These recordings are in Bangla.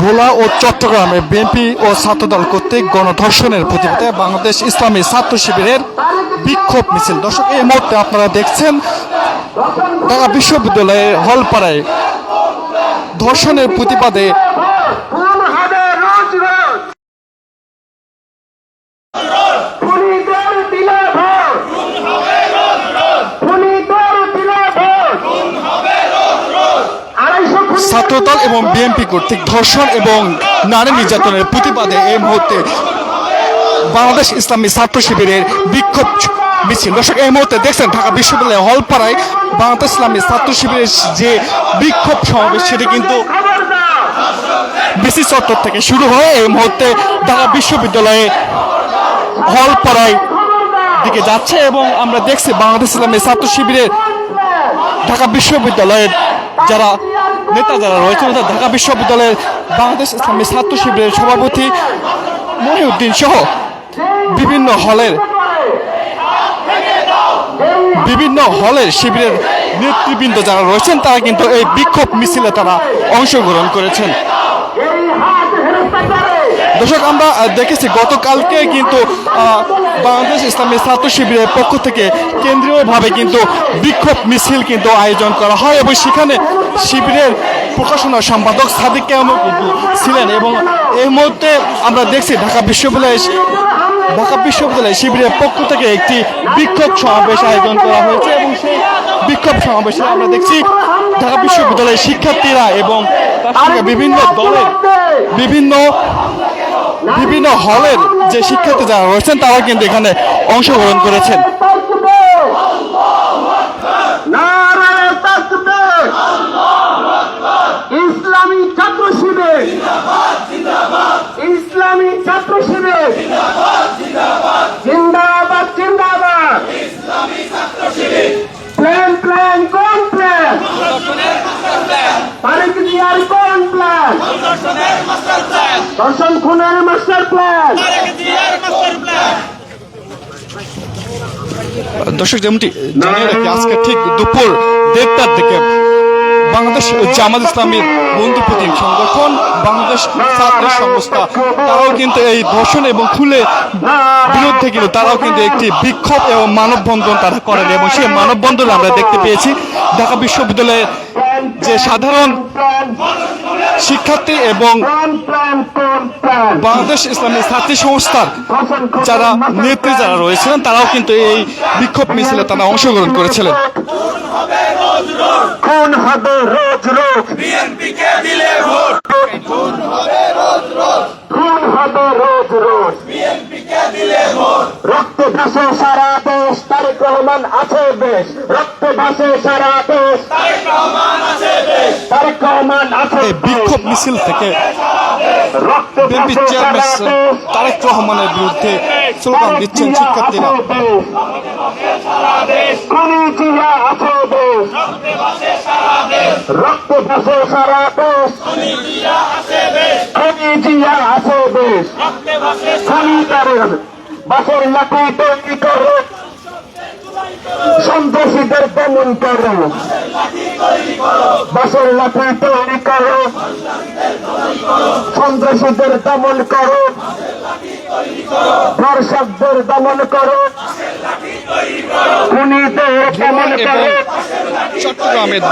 ভোলা ও চট্টগ্রামে বিএনপি ও ছাত্রদল কর্তৃক গণধর্ষণের প্রতিবাদে বাংলাদেশ ইসলামী ছাত্র শিবিরের বিক্ষোভ মিছিল। দর্শক, এই মুহূর্তে আপনারা দেখছেন, ঢাকা বিশ্ববিদ্যালয়ে হলপাড়ায় ধর্ষণের প্রতিবাদে খুন হবে রোজ রোজ খুনিদের দিলে ভোট খুনিদের দিলে ভোট আড়াইশো খুনি ছাত্রদল এবং বিএনপি কর্তৃক ধর্ষণ এবং নারী নির্যাতনের প্রতিবাদে এই মুহূর্তে বাংলাদেশ ইসলামী ছাত্র শিবিরের বিক্ষোভ মিছিল। দর্শক, এই মুহূর্তে দেখছেন ঢাকা বিশ্ববিদ্যালয় হলপাড়ায় বাংলাদেশ ইসলামী ছাত্র শিবিরের যে বিক্ষোভ সমাবেশ, সেটি কিন্তু বিসি চত্বর থেকে শুরু হয়ে এই মুহূর্তে ঢাকা বিশ্ববিদ্যালয়ে হলপাড়ায় দিকে যাচ্ছে এবং আমরা দেখছি বাংলাদেশ ইসলামী ছাত্র শিবিরের ঢাকা বিশ্ববিদ্যালয়ের যারা নেতা যারা রয়েছেন তারা ঢাকা বিশ্ববিদ্যালয়ের বাংলাদেশ ইসলামী ছাত্র শিবিরের সভাপতি মহিউদ্দিন সহ বিভিন্ন হলের বিভিন্ন হলের শিবিরের নেতৃবৃন্দ যারা রয়েছেন, তারা কিন্তু এই বিক্ষোভ মিছিলে তারা অংশগ্রহণ করেছেন। দর্শক, আমরা দেখেছি গতকালকে কিন্তু বাংলাদেশ ইসলামী ছাত্র শিবিরের পক্ষ থেকে কেন্দ্রীয়ভাবে কিন্তু বিক্ষোভ মিছিল কিন্তু আয়োজন করা হয় এবং সেখানে শিবিরের প্রকাশনা সম্পাদক সাদিক কেমন কিন্তু ছিলেন এবং এই মুহূর্তে আমরা দেখছি ঢাকা বিশ্ববিদ্যালয়ের ঢাকা বিশ্ববিদ্যালয় শিবিরের পক্ষ থেকে একটি বিক্ষোভ সমাবেশ আয়োজন করা হয়েছে এবং সেই বিক্ষোভ সমাবেশে আমরা দেখছি ঢাকা বিশ্ববিদ্যালয়ের শিক্ষার্থীরা এবং তার সঙ্গে বিভিন্ন দলের বিভিন্ন বিভিন্ন হলের যে শিক্ষার্থী যারা রয়েছেন তারা কিন্তু এখানে অংশগ্রহণ করেছেন নারায়ণ তাকবীর ইসলামী ছাত্র শিবির ইসলামী ছাত্র শিবির জিন্দাবাদ জিন্দাবাদ প্ল্যান প্ল্যান কোন প্ল্যান তারেক জিয়ার কোন প্ল্যান দর্শন খুনের মাস্টার দর্শক, যেমনটি আজকে ঠিক দুপুর দেড়টার দিকে বাংলাদেশ জামাত ইসলামীর বন্ধু প্রতিম সংগঠন, বাংলাদেশ ছাত্র সংস্থা, তারাও কিন্তু এই ধর্ষণ এবং খুলে বিরুদ্ধে কিন্তু তারাও কিন্তু একটি বিক্ষোভ এবং মানববন্ধন তারা করেন এবং সেই মানববন্ধন আমরা দেখতে পেয়েছি। ঢাকা বিশ্ববিদ্যালয়ের যে সাধারণ শিক্ষার্থী এবং বাংলাদেশ ইসলামী ছাত্রী সংস্থার যারা নেত্রী যারা রয়েছিলেন তারাও কিন্তু এই বিক্ষোভ মিছিলে তারা অংশগ্রহণ করেছিলেন। খুন হবে রোজ রোজ। বিএনপিকে দিলে ভোট। খুন হবে রোজ রোজ। বিএনপিকে দিলে ভোট? রক্তে ভাসে সারা দেশ তারেক রহমান আছে বেশ রক্ত ভাসে সারা দেশ তারেক রহমান আছে দেশ। তারেক রহমান আছে এই বিক্ষোভ মিছিল থেকে বিএনপি চেয়ারম্যান তারেক রহমানের বিরুদ্ধে স্লোগান দিচ্ছেন শিক্ষার্থীরা। খুনি আছে দেশ। রক্তে ভাসে সারা দেশ। আছে দেশ। খালি তারেক বাসের লাঠি তৈরি করো। সন্ত্রাসীদের দমন করো। বাসের লাঠি তৈরি করো। সন্ত্রাসীদের দমন করো। দর্শকদের দমন করো খুনিদের দমন এবং করো চট্টগ্রামের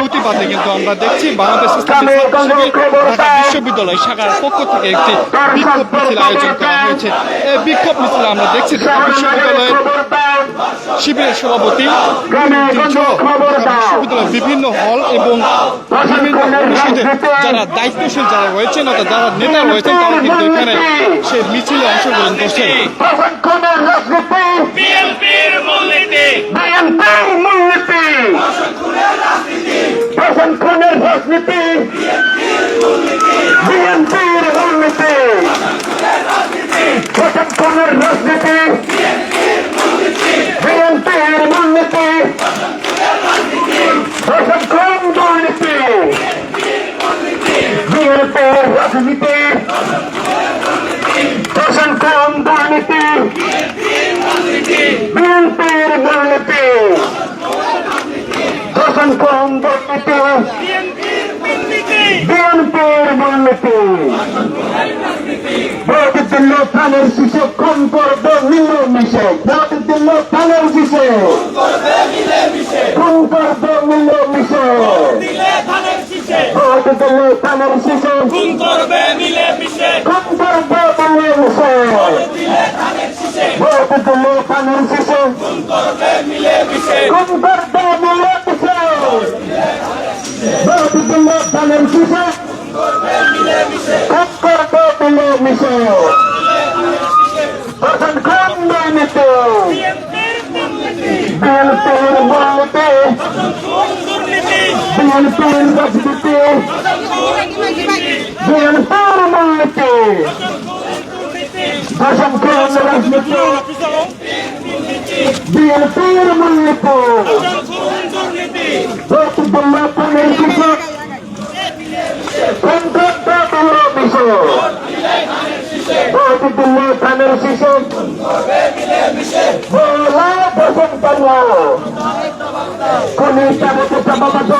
প্রতিবাদে কিন্তু আমরা দেখছি বাংলাদেশ ঢাকা বিশ্ববিদ্যালয় শাখার পক্ষ থেকে একটি বিক্ষোভ মিছিল আয়োজন করা হয়েছে। এই বিক্ষোভ মিছিলে আমরা দেখছি ঢাকা বিশ্ববিদ্যালয়ের শিবিরের সভাপতি বিশ্ববিদ্যালয়ের বিভিন্ন হল এবং বিভিন্ন অনুষদে যারা দায়িত্বশীল যারা রয়েছেন অর্থাৎ যারা নেতা রয়েছেন তারা কিন্তু এখানে সেই মিছিলে অংশগ্রহণ করছেন। রাজনীতি। রাজনীতি। বিএনপির রাজনীতি। রাজনীতি প্রশাসন কম দুর্নীতি বিএনপির দুর্নীতি প্রশাসন কম দুর্নীতি বিএনপির দুর্নীতি। ভোট দিল থানের শিশু খুন করবে মিলেমিশে ভোট দিল থানের শিশু খুন করবে মিলেমিশে ভোট দিল শিশু খুন করবে মিলে মিশে। খুন করবে মিলে মিশে। ভোট দিলে খানের শিশু খুন করবে মিলে মিশে। খুন করবে মিলে মিশে ভোট দিলে খানের শিশু খুন করবে মিলে মিশে খুন করবে মিলে মিশে প্রধান কোন দুর্নীতি বিএনপির দুর্নীতি বিএনপির রাজনীতি বিএনপির মূল্যত প্রতিদ্বন্দ্বের কিছু প্রতিদ্বন্দ্ব থানের শিশু বলা বসন্ত কোন ইচ্ছা মতো সভাপতি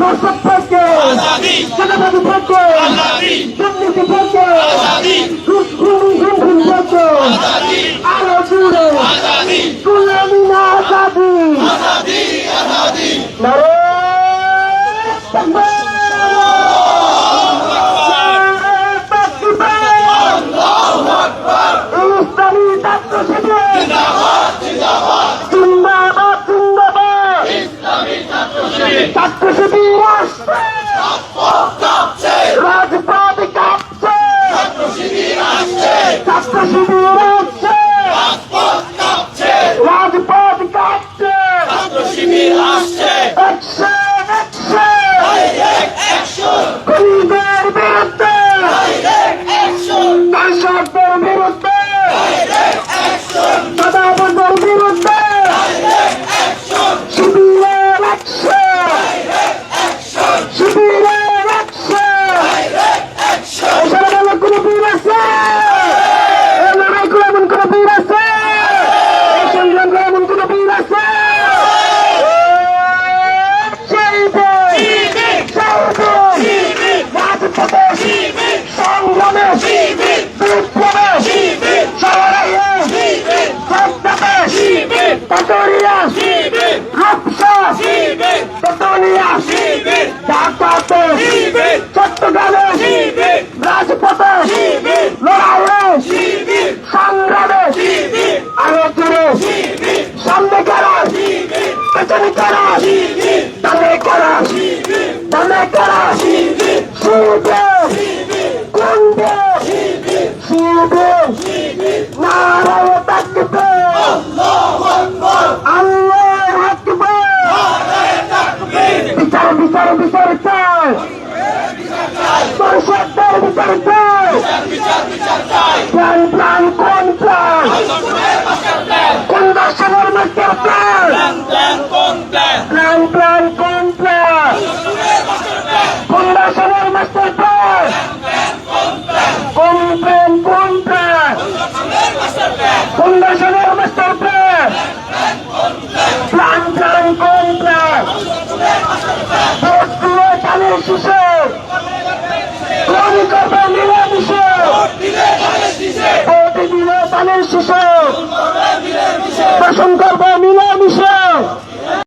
দর্শক ভাগ্য সেনাবাদী ভাগ্য দুর্নীতি ভাগ্য ঘুমঘুম ভাগ্য আরও জুড়ে গুলামি না আজাদি। নারে কোনো পীর আছে এই লড়াই করে এমন কোনো পীর আছে এই সংগ্রাম করে এমন কোনো পীর আছে Tatoria! Rapsa! Tatoria! Tatoria! Stop!